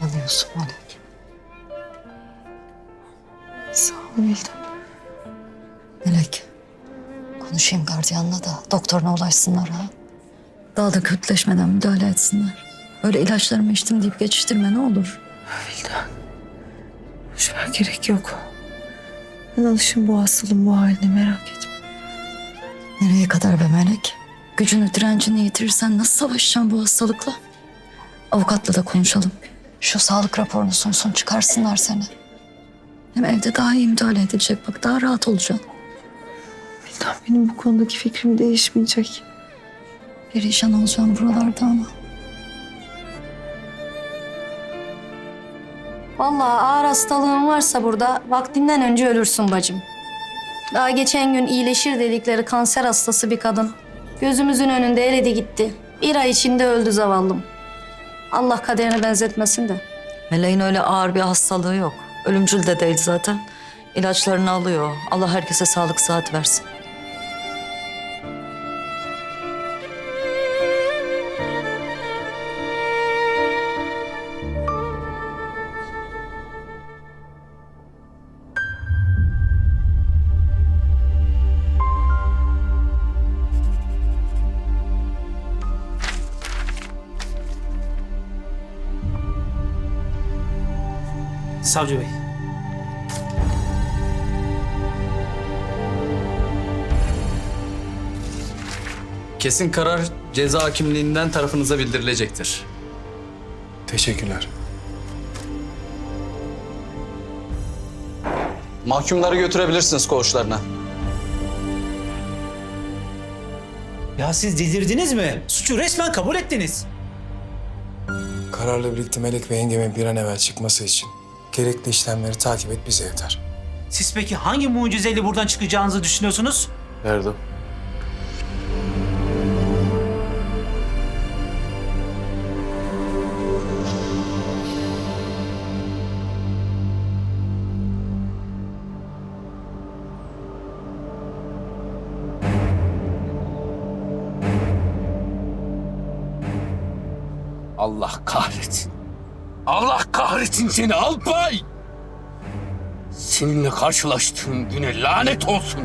anlıyorsun Melek. Sağ ol Bildim. Melek, konuşayım gardiyanla da doktoruna ulaşsınlar ha. Daha da kötüleşmeden müdahale etsinler. Öyle ilaçlarımı içtim deyip geçiştirme ne olur. Vildan, boşver gerek yok. Ben alışım bu hastalığın bu haline merak etme. Nereye kadar be Melek? Gücünü, direncini yitirirsen nasıl savaşacaksın bu hastalıkla? Avukatla da konuşalım. Şu sağlık raporunu sunsun çıkarsınlar seni. Hem evde daha iyi müdahale edilecek bak daha rahat olacaksın. Vildan benim bu konudaki fikrim değişmeyecek. Perişan olacağım buralarda ama. Vallahi ağır hastalığın varsa burada vaktinden önce ölürsün bacım. Daha geçen gün iyileşir dedikleri kanser hastası bir kadın. Gözümüzün önünde eridi gitti. Bir ay içinde öldü zavallım. Allah kaderine benzetmesin de. Meleğin öyle ağır bir hastalığı yok. Ölümcül de değil zaten. İlaçlarını alıyor. Allah herkese sağlık saat versin. Savcı Bey. Kesin karar ceza hakimliğinden tarafınıza bildirilecektir. Teşekkürler. Mahkumları götürebilirsiniz koğuşlarına. Ya siz delirdiniz mi? Suçu resmen kabul ettiniz. Kararla birlikte Melek ve yengemin bir an evvel çıkması için gerekli işlemleri takip et bize yeter. Siz peki hangi mucizeyle buradan çıkacağınızı düşünüyorsunuz? Erdo. Allah kahretsin. Allah kahretsin seni Alpay. Seninle karşılaştığım güne lanet olsun.